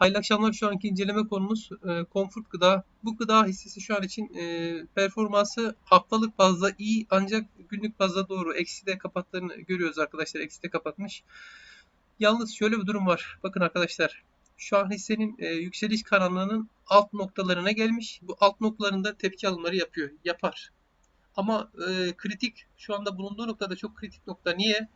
Hayırlı akşamlar. Şu anki inceleme konumuz e, Comfort Gıda. Bu gıda hissesi şu an için e, performansı haftalık bazda iyi ancak günlük bazda doğru. Eksi de kapattığını görüyoruz arkadaşlar. Eksi de kapatmış. Yalnız şöyle bir durum var. Bakın arkadaşlar. Şu an hissenin e, yükseliş kanalının alt noktalarına gelmiş. Bu alt noktalarında tepki alımları yapıyor. Yapar. Ama e, kritik şu anda bulunduğu noktada çok kritik nokta. Niye?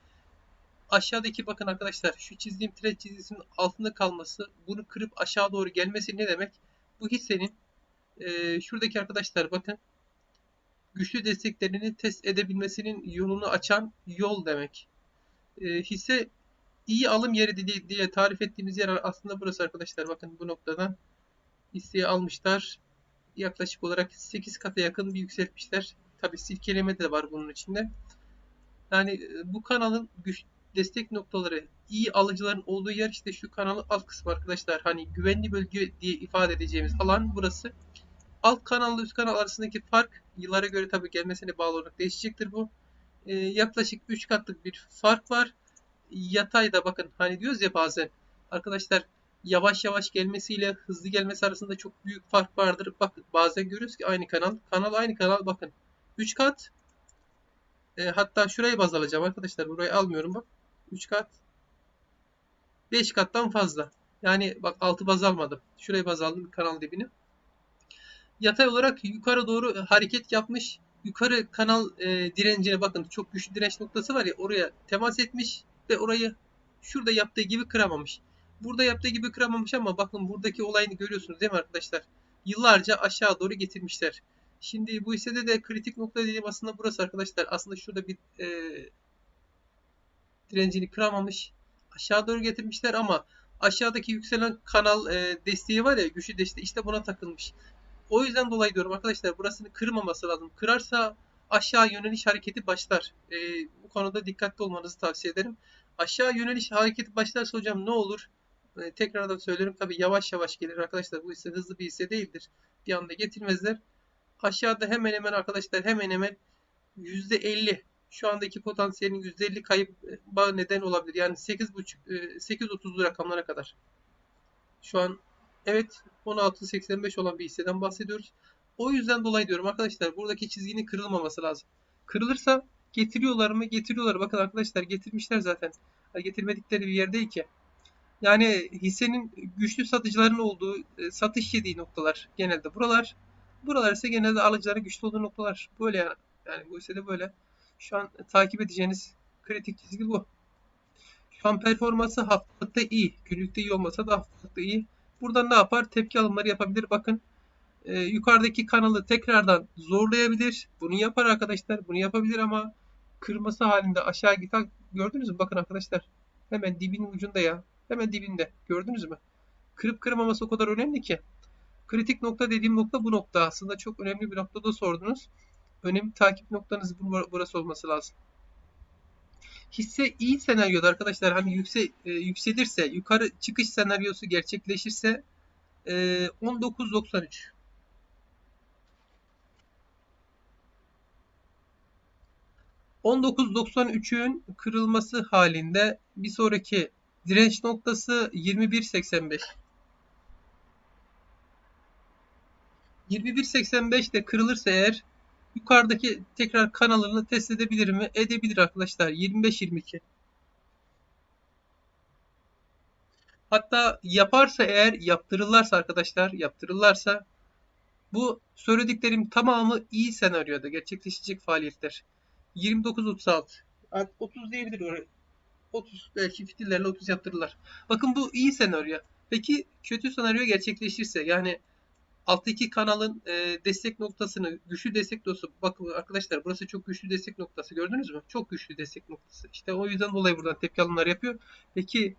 Aşağıdaki bakın arkadaşlar şu çizdiğim trend çizgisinin altında kalması bunu kırıp aşağı doğru gelmesi ne demek? Bu hissenin e, şuradaki arkadaşlar bakın güçlü desteklerini test edebilmesinin yolunu açan yol demek. E, hisse iyi alım yeri diye, tarif ettiğimiz yer aslında burası arkadaşlar. Bakın bu noktadan hisseyi almışlar. Yaklaşık olarak 8 kata yakın bir yükseltmişler. Tabi silkeleme de var bunun içinde. Yani bu kanalın güç, destek noktaları iyi alıcıların olduğu yer işte şu kanalın alt kısmı arkadaşlar. Hani güvenli bölge diye ifade edeceğimiz alan burası. Alt kanalla üst kanal arasındaki fark yıllara göre tabi gelmesine bağlı olarak değişecektir bu. Ee, yaklaşık 3 katlık bir fark var. Yatayda bakın hani diyoruz ya bazen arkadaşlar yavaş yavaş gelmesiyle hızlı gelmesi arasında çok büyük fark vardır. Bak bazen görüyoruz ki aynı kanal. Kanal aynı kanal bakın. 3 kat. E, hatta şurayı baz alacağım arkadaşlar. Burayı almıyorum bak. 3 kat. 5 kattan fazla. Yani bak 6 baz almadım. Şurayı baz aldım kanal dibini. Yatay olarak yukarı doğru hareket yapmış. Yukarı kanal e, direncine bakın çok güçlü direnç noktası var ya oraya temas etmiş ve orayı şurada yaptığı gibi kıramamış. Burada yaptığı gibi kıramamış ama bakın buradaki olayını görüyorsunuz değil mi arkadaşlar? Yıllarca aşağı doğru getirmişler. Şimdi bu hissede de kritik nokta dediğim aslında burası arkadaşlar. Aslında şurada bir e, direncini kıramamış. Aşağı doğru getirmişler ama aşağıdaki yükselen kanal e, desteği var ya güçlü desteği işte buna takılmış. O yüzden dolayı diyorum arkadaşlar burasını kırmaması lazım. Kırarsa aşağı yöneliş hareketi başlar. E, bu konuda dikkatli olmanızı tavsiye ederim. Aşağı yöneliş hareketi başlarsa hocam ne olur? E, tekrardan söylüyorum tabi yavaş yavaş gelir arkadaşlar. Bu hisse hızlı bir hisse değildir. Bir anda getirmezler. Aşağıda hemen hemen arkadaşlar hemen hemen %50 şu andaki potansiyelin %50 kayıp neden olabilir. Yani 8.5 8.30'lu rakamlara kadar. Şu an evet 16.85 olan bir hisseden bahsediyoruz. O yüzden dolayı diyorum arkadaşlar buradaki çizginin kırılmaması lazım. Kırılırsa getiriyorlar mı? Getiriyorlar. Bakın arkadaşlar getirmişler zaten. Getirmedikleri bir yer değil ki. Yani hissenin güçlü satıcıların olduğu, satış yediği noktalar genelde buralar. Buralar ise genelde alıcıların güçlü olduğu noktalar. Böyle yani. Yani bu hissede böyle. Şu an takip edeceğiniz kritik çizgi bu. Şu an performansı haftalıkta iyi. Günlükte iyi olmasa da haftalıkta iyi. Buradan ne yapar? Tepki alımları yapabilir. Bakın e, yukarıdaki kanalı tekrardan zorlayabilir. Bunu yapar arkadaşlar. Bunu yapabilir ama kırması halinde aşağı giden gördünüz mü? Bakın arkadaşlar. Hemen dibinin ucunda ya. Hemen dibinde. Gördünüz mü? Kırıp kırmaması o kadar önemli ki. Kritik nokta dediğim nokta bu nokta. Aslında çok önemli bir noktada sordunuz önemli takip noktanız burası olması lazım. Hisse iyi senaryoda arkadaşlar hani yükse, e, yükselirse yukarı çıkış senaryosu gerçekleşirse e, 19.93 19.93'ün kırılması halinde bir sonraki direnç noktası 21.85 21.85 de kırılırsa eğer Yukarıdaki tekrar kanalını test edebilir mi? Edebilir arkadaşlar. 25-22. Hatta yaparsa eğer yaptırırlarsa arkadaşlar yaptırırlarsa bu söylediklerim tamamı iyi senaryoda gerçekleşecek faaliyetler. 29-36 30 diyebilir oraya. 30 belki fitillerle 30 yaptırırlar. Bakın bu iyi senaryo. Peki kötü senaryo gerçekleşirse yani alttaki kanalın e, destek noktasını, güçlü destek noktası. Bakın arkadaşlar burası çok güçlü destek noktası gördünüz mü? Çok güçlü destek noktası. İşte o yüzden dolayı buradan tepki alımlar yapıyor. Peki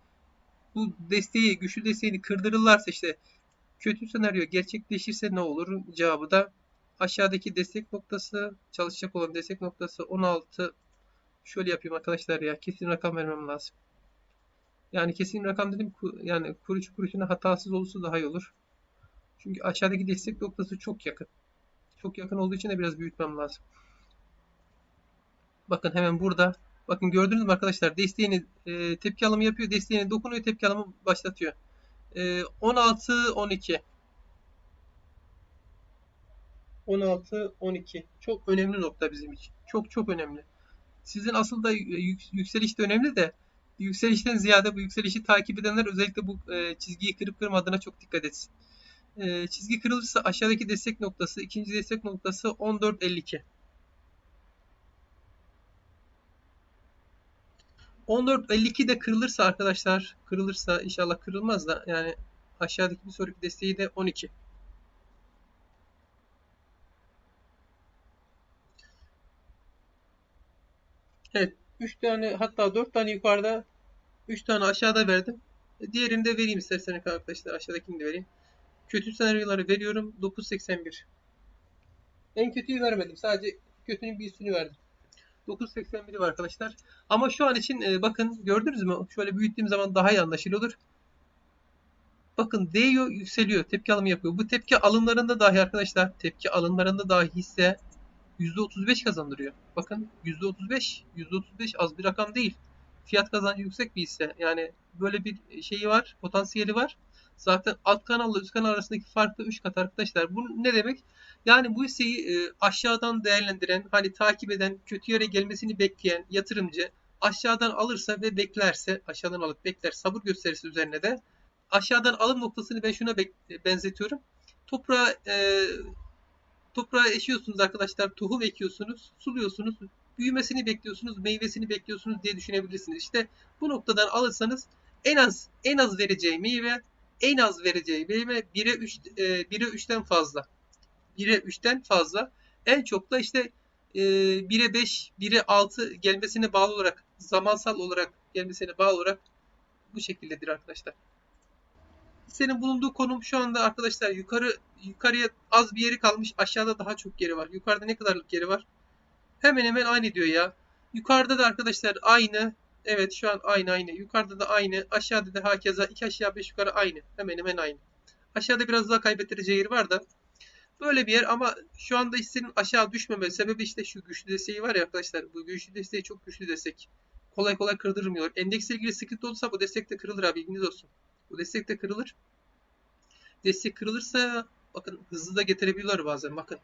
bu desteği, güçlü desteğini kırdırırlarsa işte kötü senaryo gerçekleşirse ne olur? Cevabı da aşağıdaki destek noktası, çalışacak olan destek noktası 16. Şöyle yapayım arkadaşlar ya. Kesin rakam vermem lazım. Yani kesin rakam dedim yani kuruş kuruşuna hatasız olursa daha iyi olur. Çünkü aşağıdaki destek noktası çok yakın. Çok yakın olduğu için de biraz büyütmem lazım. Bakın hemen burada. Bakın gördünüz mü arkadaşlar desteğini e, tepki alımı yapıyor. Desteğini dokunuyor tepki alımı başlatıyor. Ee, 16 12 16 12 çok önemli nokta bizim için. Çok çok önemli. Sizin asıl da yük- yükseliş de önemli de yükselişten ziyade bu yükselişi takip edenler özellikle bu e, çizgiyi kırıp kırmadığına çok dikkat etsin. E, çizgi kırılırsa aşağıdaki destek noktası, ikinci destek noktası 14.52. 14.52 de kırılırsa arkadaşlar, kırılırsa inşallah kırılmaz da yani aşağıdaki bir sonraki desteği de 12. Evet, 3 tane hatta 4 tane yukarıda, 3 tane aşağıda verdim. Diğerini de vereyim isterseniz arkadaşlar. Aşağıdakini de vereyim. Kötü senaryoları veriyorum. 9.81. En kötüyü vermedim. Sadece kötünün bir üstünü verdim. 9.81'i var arkadaşlar. Ama şu an için e, bakın gördünüz mü? Şöyle büyüttüğüm zaman daha iyi anlaşılıyordur. Bakın değiyor, yükseliyor. Tepki alımı yapıyor. Bu tepki alımlarında dahi arkadaşlar, tepki alımlarında dahi hisse %35 kazandırıyor. Bakın %35, %35 az bir rakam değil. Fiyat kazancı yüksek bir hisse. Yani böyle bir şeyi var, potansiyeli var. Zaten alt kanalla üst kanal arasındaki fark da 3 kat arkadaşlar. Bu ne demek? Yani bu hisseyi e, aşağıdan değerlendiren, hani takip eden, kötü yere gelmesini bekleyen yatırımcı aşağıdan alırsa ve beklerse, aşağıdan alıp bekler, sabır gösterisi üzerine de aşağıdan alım noktasını ben şuna be- benzetiyorum. Toprağa e, toprağa eşiyorsunuz arkadaşlar, tohum ekiyorsunuz, suluyorsunuz, büyümesini bekliyorsunuz, meyvesini bekliyorsunuz diye düşünebilirsiniz. İşte bu noktadan alırsanız en az en az vereceği meyve, en az vereceği meyve 1'e 3 e, 1'e 3'ten fazla. 1'e 3'ten fazla. En çok da işte e, 1'e 5, 1'e 6 gelmesine bağlı olarak, zamansal olarak gelmesine bağlı olarak bu şekildedir arkadaşlar. Hissenin bulunduğu konum şu anda arkadaşlar yukarı yukarıya az bir yeri kalmış. Aşağıda daha çok yeri var. Yukarıda ne kadarlık yeri var? Hemen hemen aynı diyor ya. Yukarıda da arkadaşlar aynı. Evet şu an aynı aynı. Yukarıda da aynı. Aşağıda da hakeza 2 aşağı 5 yukarı aynı. Hemen hemen aynı. Aşağıda biraz daha kaybettireceği yeri var da. Böyle bir yer ama şu anda hissenin aşağı düşmeme sebebi işte şu güçlü desteği var ya arkadaşlar. Bu güçlü desteği çok güçlü destek. Kolay kolay kırdırmıyor. Endeksle ilgili sıkıntı olursa bu destek de kırılır abi bilginiz olsun. Bu destek de kırılır. Destek kırılırsa bakın hızlı da getirebiliyorlar bazen bakın.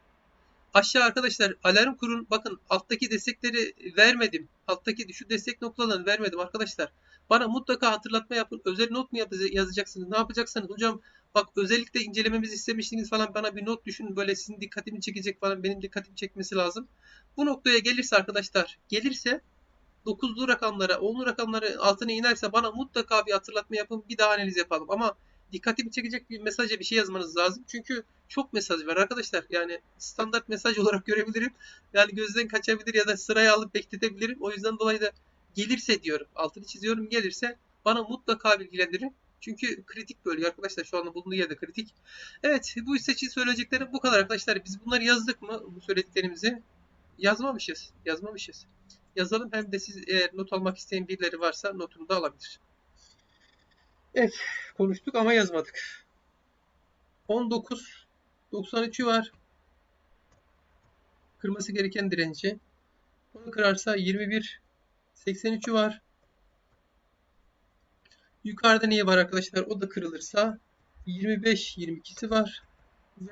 Aşağı arkadaşlar alarm kurun. Bakın alttaki destekleri vermedim. Alttaki şu destek noktalarını vermedim arkadaşlar. Bana mutlaka hatırlatma yapın. Özel not mu yazacaksınız? Ne yapacaksınız? Hocam bak özellikle incelememizi istemiştiniz falan bana bir not düşün. Böyle sizin dikkatimi çekecek falan benim dikkatimi çekmesi lazım. Bu noktaya gelirse arkadaşlar gelirse 9'lu rakamlara 10'lu rakamları altına inerse bana mutlaka bir hatırlatma yapın. Bir daha analiz yapalım. Ama dikkatimi çekecek bir mesaja bir şey yazmanız lazım. Çünkü çok mesaj var arkadaşlar. Yani standart mesaj olarak görebilirim. Yani gözden kaçabilir ya da sıraya alıp bekletebilirim. O yüzden dolayı da gelirse diyorum. Altını çiziyorum gelirse bana mutlaka bilgilendirin. Çünkü kritik bölge arkadaşlar. Şu anda bulunduğu yerde kritik. Evet bu hisse için söyleyeceklerim bu kadar arkadaşlar. Biz bunları yazdık mı bu söylediklerimizi? Yazmamışız. Yazmamışız. Yazalım hem de siz eğer not almak isteyen birileri varsa notunu da alabilir. Evet konuştuk ama yazmadık. 19 93'ü var. Kırması gereken direnci. Bunu kırarsa 21 83'ü var. Yukarıda neyi var arkadaşlar? O da kırılırsa 25 22'si var. Ve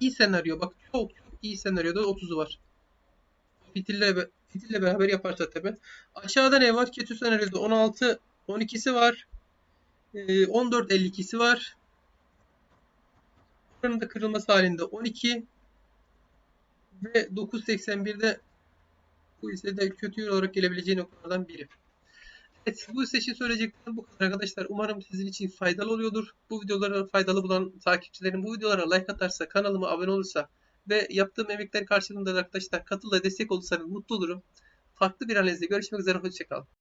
iyi senaryo bak çok iyi senaryoda 30'u var. Fitille, fitille beraber yaparsa tabi. Aşağıda ne var? Kötü senaryoda 16 12'si var. 14 52'si var. Buranın da kırılması halinde 12 ve 9.81'de bu ise de kötü olarak gelebileceği noktalardan biri. Evet bu ise için söyleyeceklerim bu kadar arkadaşlar. Umarım sizin için faydalı oluyordur. Bu videoları faydalı bulan takipçilerim bu videolara like atarsa, kanalıma abone olursa ve yaptığım emekler karşılığında da arkadaşlar katılla destek olursanız mutlu olurum. Farklı bir analizde görüşmek üzere. Hoşçakalın.